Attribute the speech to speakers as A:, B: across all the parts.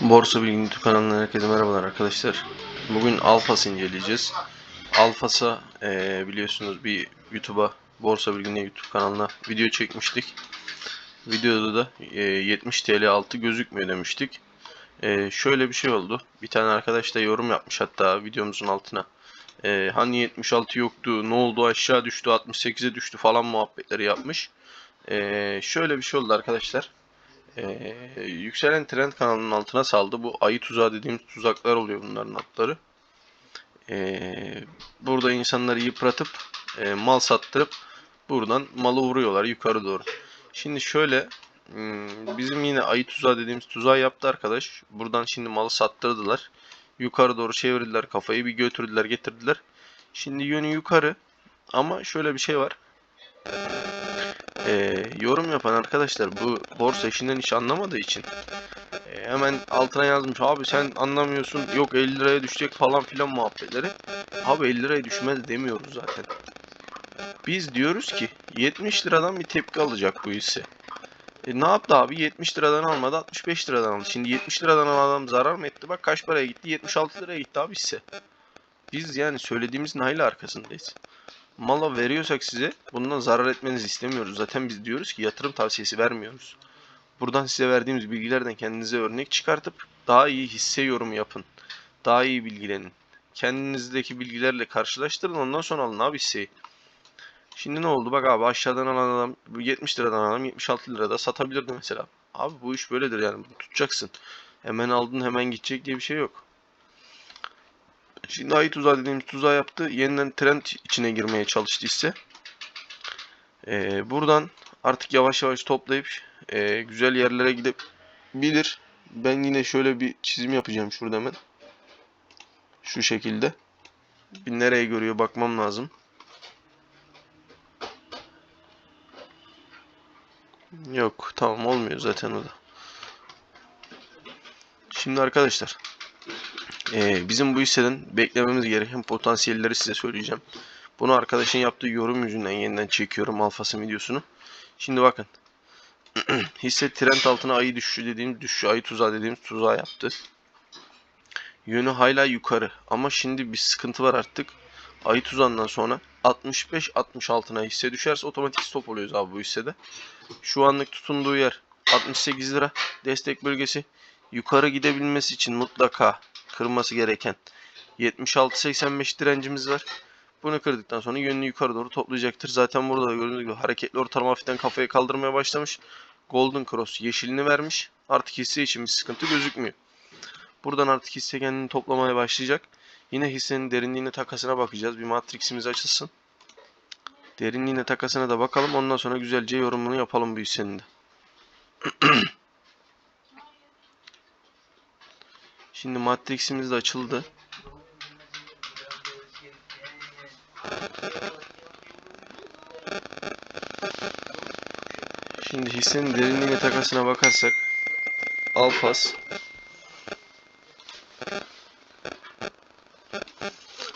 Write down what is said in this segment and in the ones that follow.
A: Borsa Bilgi YouTube kanalından herkese merhabalar arkadaşlar. Bugün Alfas inceleyeceğiz. Alfas'a eee, biliyorsunuz bir YouTube'a Borsa Bilgi'nin YouTube kanalına video çekmiştik. Videoda da eee, 70 TL altı gözükmüyor demiştik. Eee, şöyle bir şey oldu. Bir tane arkadaş da yorum yapmış hatta videomuzun altına. Eee, hani 76 yoktu, ne oldu aşağı düştü, 68'e düştü falan muhabbetleri yapmış. Eee, şöyle bir şey oldu arkadaşlar. Ee, yükselen trend kanalının altına saldı. Bu ayı tuzağı dediğimiz tuzaklar oluyor bunların adları. Ee, burada insanları yıpratıp e, mal sattırıp buradan malı vuruyorlar yukarı doğru. Şimdi şöyle hmm, bizim yine ayı tuzağı dediğimiz tuzağı yaptı arkadaş. Buradan şimdi malı sattırdılar. Yukarı doğru çevirdiler kafayı bir götürdüler getirdiler. Şimdi yönü yukarı ama şöyle bir şey var. Ee, yorum yapan arkadaşlar bu borsa işinden hiç anlamadığı için e, hemen altına yazmış abi sen anlamıyorsun yok 50 liraya düşecek falan filan muhabbetleri. Abi 50 liraya düşmez demiyoruz zaten. Biz diyoruz ki 70 liradan bir tepki alacak bu hisse. E, ne yaptı abi? 70 liradan almadı 65 liradan aldı. Şimdi 70 liradan alan adam zarar mı etti? Bak kaç paraya gitti? 76 liraya gitti abi hisse. Biz yani söylediğimizin hayli arkasındayız mala veriyorsak size bundan zarar etmenizi istemiyoruz. Zaten biz diyoruz ki yatırım tavsiyesi vermiyoruz. Buradan size verdiğimiz bilgilerden kendinize örnek çıkartıp daha iyi hisse yorumu yapın. Daha iyi bilgilenin. Kendinizdeki bilgilerle karşılaştırın ondan sonra alın abi hisseyi. Şimdi ne oldu? Bak abi aşağıdan alan adam 70 liradan alan adam 76 lirada satabilirdi mesela. Abi bu iş böyledir yani tutacaksın. Hemen aldın hemen gidecek diye bir şey yok. Ayı tuzağı dediğimiz tuzağı yaptı. Yeniden trend içine girmeye çalıştı ise. Ee, buradan artık yavaş yavaş toplayıp e, güzel yerlere gidebilir. Ben yine şöyle bir çizim yapacağım şurada hemen. Şu şekilde. Bir nereye görüyor bakmam lazım. Yok tamam olmuyor zaten o da. Şimdi arkadaşlar ee, bizim bu hisseden beklememiz gereken potansiyelleri size söyleyeceğim. Bunu arkadaşın yaptığı yorum yüzünden yeniden çekiyorum alfası videosunu. Şimdi bakın. Hisse trend altına ayı düşüşü dediğimiz düşüşü ayı tuzağı dediğimiz tuzağı yaptı. Yönü hala yukarı ama şimdi bir sıkıntı var artık. Ayı tuzağından sonra 65-60 altına hisse düşerse otomatik stop oluyoruz abi bu hissede. Şu anlık tutunduğu yer 68 lira destek bölgesi. Yukarı gidebilmesi için mutlaka kırması gereken 76-85 direncimiz var. Bunu kırdıktan sonra yönünü yukarı doğru toplayacaktır. Zaten burada da gördüğünüz gibi hareketli ortalama hafiften kafayı kaldırmaya başlamış. Golden Cross yeşilini vermiş. Artık hisse için bir sıkıntı gözükmüyor. Buradan artık hisse kendini toplamaya başlayacak. Yine hissenin derinliğine takasına bakacağız. Bir matriximiz açılsın. Derinliğine takasına da bakalım. Ondan sonra güzelce yorumunu yapalım bu hissenin de. Şimdi matriximiz de açıldı. Şimdi hissenin derinliğine takasına bakarsak Alfas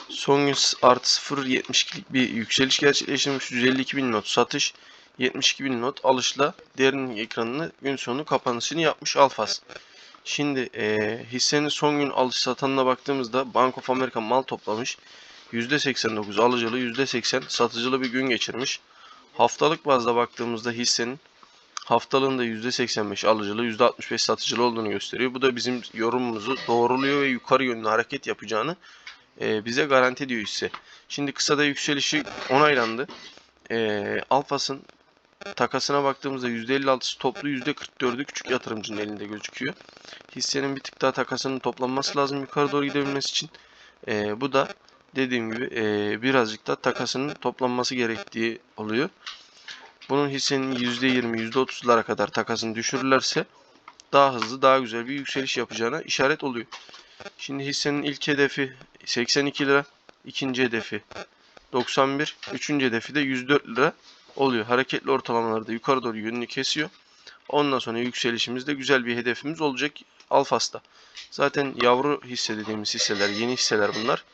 A: son gün artı 0.72'lik bir yükseliş gerçekleştirmiş 152 bin not satış 72 bin not alışla derinlik ekranını gün sonu kapanışını yapmış Alfas. Şimdi e, hissenin son gün alış satanına baktığımızda Bank of America mal toplamış. %89 alıcılı, %80 satıcılı bir gün geçirmiş. Haftalık bazda baktığımızda hissenin haftalığında %85 alıcılı, %65 satıcılı olduğunu gösteriyor. Bu da bizim yorumumuzu doğruluyor ve yukarı yönlü hareket yapacağını e, bize garanti ediyor hisse. Şimdi kısada yükselişi onaylandı. E, Alfas'ın takasına baktığımızda %56'sı toplu %44'ü küçük yatırımcının elinde gözüküyor. Hissenin bir tık daha takasının toplanması lazım yukarı doğru gidebilmesi için. E, bu da dediğim gibi e, birazcık da takasının toplanması gerektiği oluyor. Bunun hissenin %20, %30'lara kadar takasını düşürürlerse daha hızlı, daha güzel bir yükseliş yapacağına işaret oluyor. Şimdi hissenin ilk hedefi 82 lira, ikinci hedefi 91, üçüncü hedefi de 104 lira oluyor. Hareketli ortalamalarda yukarı doğru yönünü kesiyor. Ondan sonra yükselişimizde güzel bir hedefimiz olacak Alfas'ta. Zaten yavru hisse dediğimiz hisseler, yeni hisseler bunlar.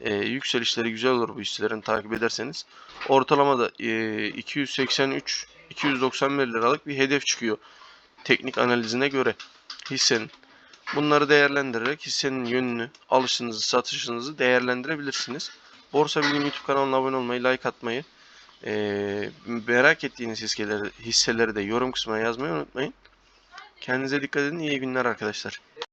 A: Ee, yükselişleri güzel olur bu hisselerin takip ederseniz. Ortalamada e, 283 291 liralık bir hedef çıkıyor. Teknik analizine göre hissenin. Bunları değerlendirerek hissenin yönünü, alışınızı, satışınızı değerlendirebilirsiniz. Borsa Bilgim YouTube kanalına abone olmayı, like atmayı, eee, merak ettiğiniz hisseleri, hisseleri de yorum kısmına yazmayı unutmayın. Kendinize dikkat edin. İyi günler arkadaşlar.